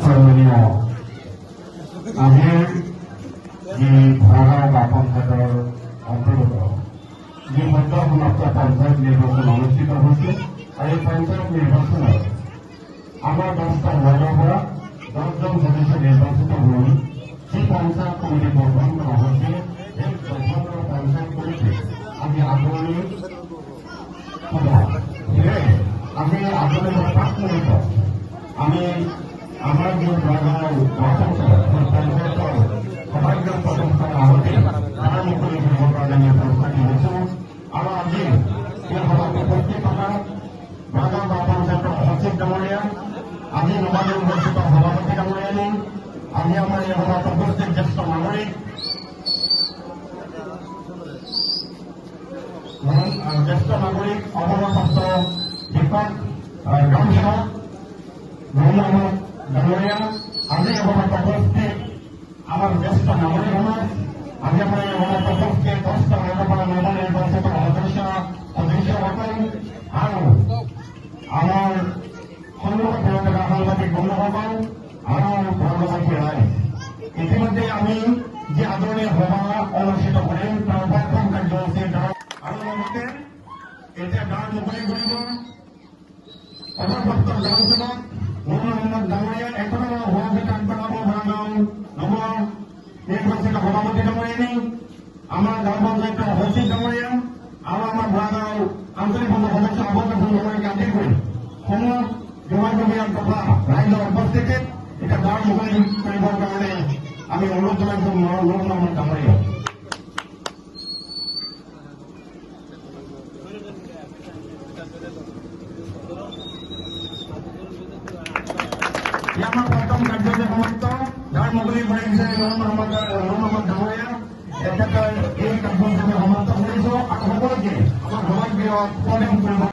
서울이요. 아멘 이 보라가 바쁜 것을 엎드려서 이 혼자 혼합자 반사 내버서 나누시다 보시 아예 반사 내버서 나누시 আমাৰ দহটা ৱাৰ্ডৰ পৰা দহজন সদস্য নিৰ্বাচিত হৈ যি পঞ্চায়ত কমিটি গঠন কৰা হৈছিল সেই গঠন কৰা পঞ্চায়ত কমিটি আমি সেয়ে আমি মুহূৰ্ত আমি আমাৰ যি বাপন পঞ্চায়তৰ আজি নবাব ইউনিভাৰ্চিটিৰ সভাপতি ডাঙৰীয়ানী আজি আমাৰ এই সভাত উপস্থিত জ্যেষ্ঠ নাগৰিক জ্যেষ্ঠ নাগৰিক শিক্ষক গ্ৰাম সেৱক মহম্মদ ডাঙৰীয়া আজি সভাত উপস্থিত আমাৰ জ্যেষ্ঠ নাগৰিক সমাজ আজি আমাৰ এই সভাত উপস্থিত দহটা হৈ থকা সাংবাদিক বন্ধুসকল আৰু ধৰ্মবাসী ৰাইজ ইতিমধ্যে আমি যি আদৰণীয় সভা অনুষ্ঠিত কৰিম তাৰ প্ৰথম কাৰ্যসূচী গাঁও আৰু লগতে এতিয়া গাঁও মুকলি কৰিব অৱসৰপ্ৰাপ্ত গাঁও পঞ্চায়তৰ সচিব ভৰাগাঁও আঞ্চলিক সদস্য কৰি সমূহ জমাজমীয়া তথা ৰাইজৰ উপস্থিতিত এতিয়া গাঁও মুকলি কৰিবৰ কাৰণে আমি অনুৰোধ জনাইছোঁ মহম্মদ ডাঙৰীয়া এই আমাৰ প্ৰথম কাৰ্যসূচী সমাপ্ত। গাঁৱৰ মুকলি কৰিছে নুৰ মহম্মদ নুৰ মহম্মদ ডাঙৰীয়া তেখেতৰ এই কাৰ্যসূচী সমাপ্ত কৰিছোঁ আৰু সকলোকে আমাৰ সমাজ কৰিব